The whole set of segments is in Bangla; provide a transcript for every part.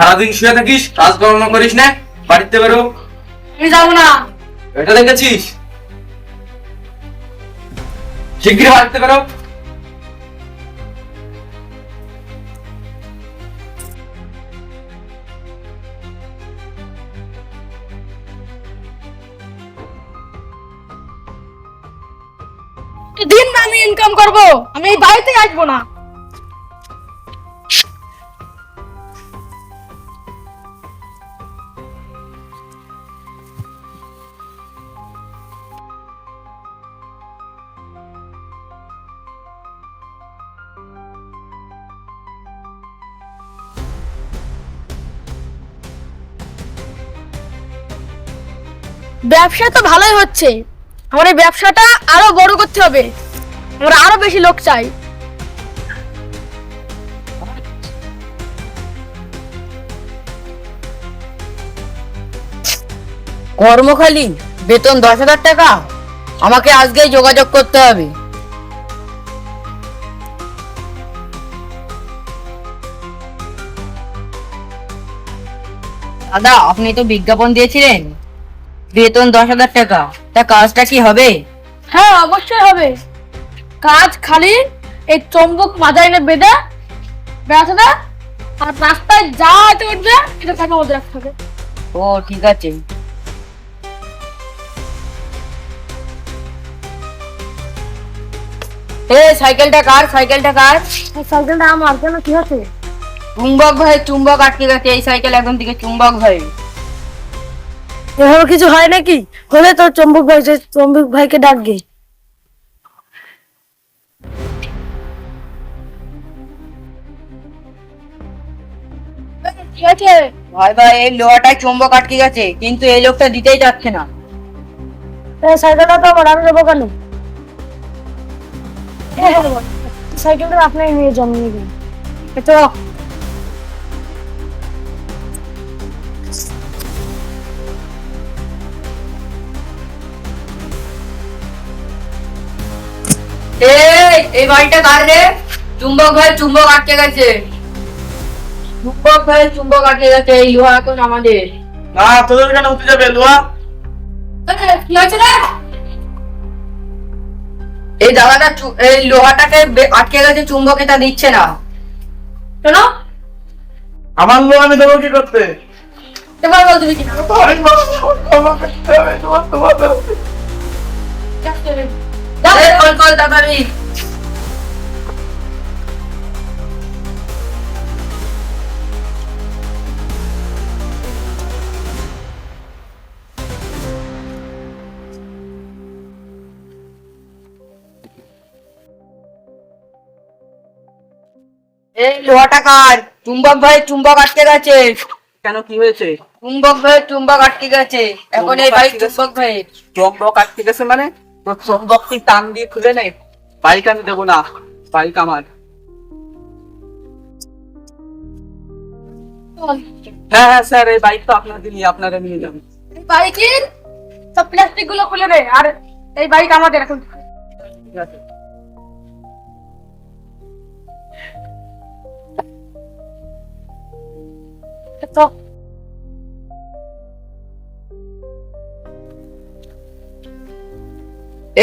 সারাদিন শুয়ে থাকিস কাজকর্ম করিস না বাড়িতে বেরো। আমি যাব না। এটা দেখেছিস? শিগগির বাড়িতে বেরো। দিন না আমি ইনকাম করব আমি এই বাড়িতে আসব না। ব্যবসা তো ভালোই হচ্ছে। আমার এই ব্যবসাটা আরও বড় করতে হবে। আমরা আরও বেশি লোক চাই। কর্মখালি, বেতন দশ হাজার টাকা। আমাকে আজকেই যোগাযোগ করতে হবে। দাদা, আপনি তো বিজ্ঞাপন দিয়েছিলেন। বেতন দশ হাজার টাকা। তা কাজটা কি হবে? হ্যাঁ অবশ্যই হবে। কাজ খালি এই চম্বক মাথায় এনে বেঁধে বেড়াতে দেয় আর রাস্তায় যা হাতে উঠবে এটা তাকে মধ্যে রাখতে হবে। ও ঠিক আছে। এ সাইকেলটা কার? সাইকেলটা কার? সাইকেলটা আমার কেন? কি হচ্ছে? চুম্বক ভাই চুম্বক আটকে গেছে। এই সাইকেল একদম দিকে চুম্বক ভাই। এভাবে কিছু হয় নাকি? হলে তোর চম্বক ভাই চম্বক ভাইকে ডাকবে। ঠিক আছে ভাই ভাই এই লোহাটায় চুম্বক আটকে গেছে কিন্তু এই লোকটা দিতেই যাচ্ছে না। সাইকেলটা তো আমার আমি দেবো কেন? সাইকেলটা আপনি নিয়ে যান নিয়ে যান। তো এই এই বাড়িটা কার রে? চুম্বক ভাই চুম্বক আটকে গেছে। চুম্বক ভাই চুম্বক আটকে গেছে এই লোহা এখন আমাদের। না তোদের কেন হতে যাবে লোয়া কি হয়েছে রে? এই দাদাটা এই লোহাটাকে আটকে গেছে চুম্বক এটা দিচ্ছে না। কেন? আমার লোয়া আমি দেবো কি করতে? এবার বল তুমি কি এই কল কল তাড়াতাড়ি এই লোহাটা কার? চুম্বক ভাই চুম্বক আটকে গেছে। কেন কি হয়েছে? চুম্বক ভাই চুম্বক আটকে গেছে। এখন এই ভাই চুম্বক ভাই। চম্বক আটকে গেছে মানে? তোর টান দিয়ে খুলে নে। বাইক আমি দেবো না বাইক আমার। হ্যাঁ হ্যাঁ স্যার এই বাইক তো আপনাদের নিয়ে আপনারা নিয়ে যাবেন বাইকের সব প্লাস্টিকগুলো খুলে দে আর এই বাইক আমাদের এখন। ঠিক আছে।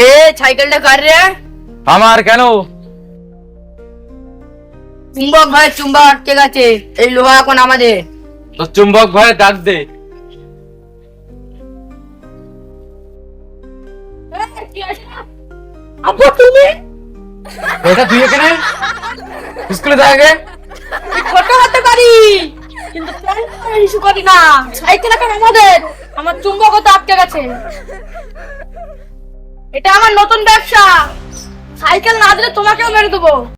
এ সাইকেলটা কার রে? আমার কেন? চুম্বক ভাই চুম্বক আটকে গেছে। এই লোহা এখন আমাদের। তো চুম্বক ভাই ডাক দে। আব্বু তুমি? এটা তুই এখানে? স্কুলে থাকে আমি ছোট হতে পারি। কিন্তু ইস্যু করি না। সাইকেল এখন আমাদের। আমার চুম্বক তো আটকে গেছে। এটা আমার নতুন ব্যবসা। সাইকেল না দিলে তোমাকেও মেরে দেবো।